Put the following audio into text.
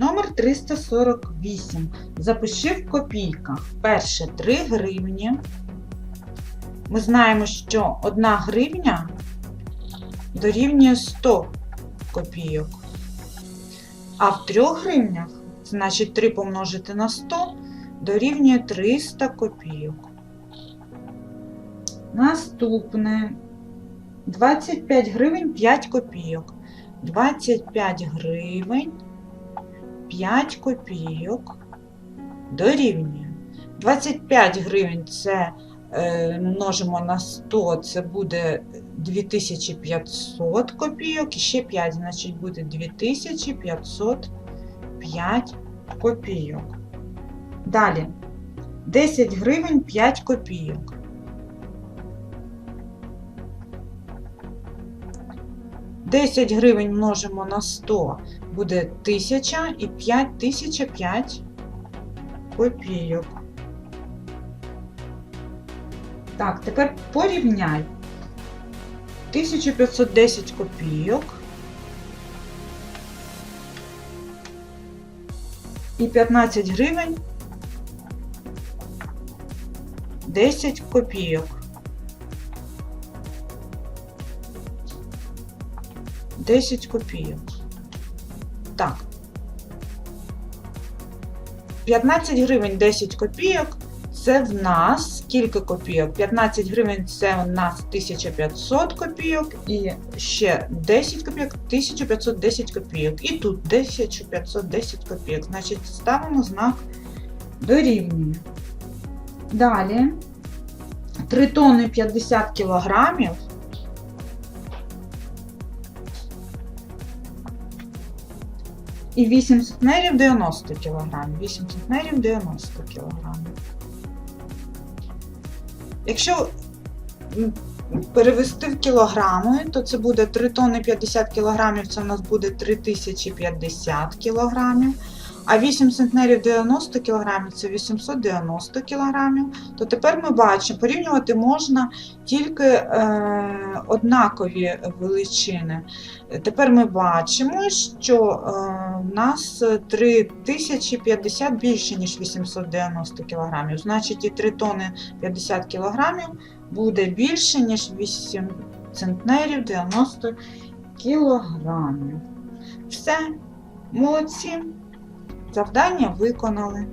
Номер 348. Запиши в копійках. Перше 3 гривні. Ми знаємо, що 1 гривня дорівнює 100 копійок. А в 3 гривнях, значить 3 помножити на 100, дорівнює 300 копійок. Наступне 25 гривень 5 копійок. 25 гривень 5 копійок дорівнює. 25 гривень це е, множимо на 100, це буде 2500 копійок, і ще 5, значить буде 2505 копійок. Далі 10 гривень 5 копійок. Десять гривень множимо на 100 буде 1000 і 5 тисяча 5 копійок. Так, тепер порівняй 1510 копійок і 15 гривень 10 копійок. 10 копійок. Так. 15 гривень 10 копійок. Це в нас скільки копійок? 15 гривень це у нас 1500 копійок. І ще 10 копійок 1510 копійок. І тут 1510 копійок. Значить, ставимо знак дорівнює. Далі 3 тонни 50 кілограмів. І 8 центнерів 90 кг. 8 центнерів 90 кг. Якщо перевести в кілограми, то це буде 3 тонни 50 кг, це у нас буде 3050 кг. А 8 центнерів 90 кг це 890 кг. То тепер ми бачимо, порівнювати можна тільки е, однакові величини. Тепер ми бачимо, що е, в нас 3050 більше, ніж 890 кг. Значить, і 3 тонни 50 кг буде більше, ніж 8 центнерів 90 кг. Все, молодці. Завдання виконали.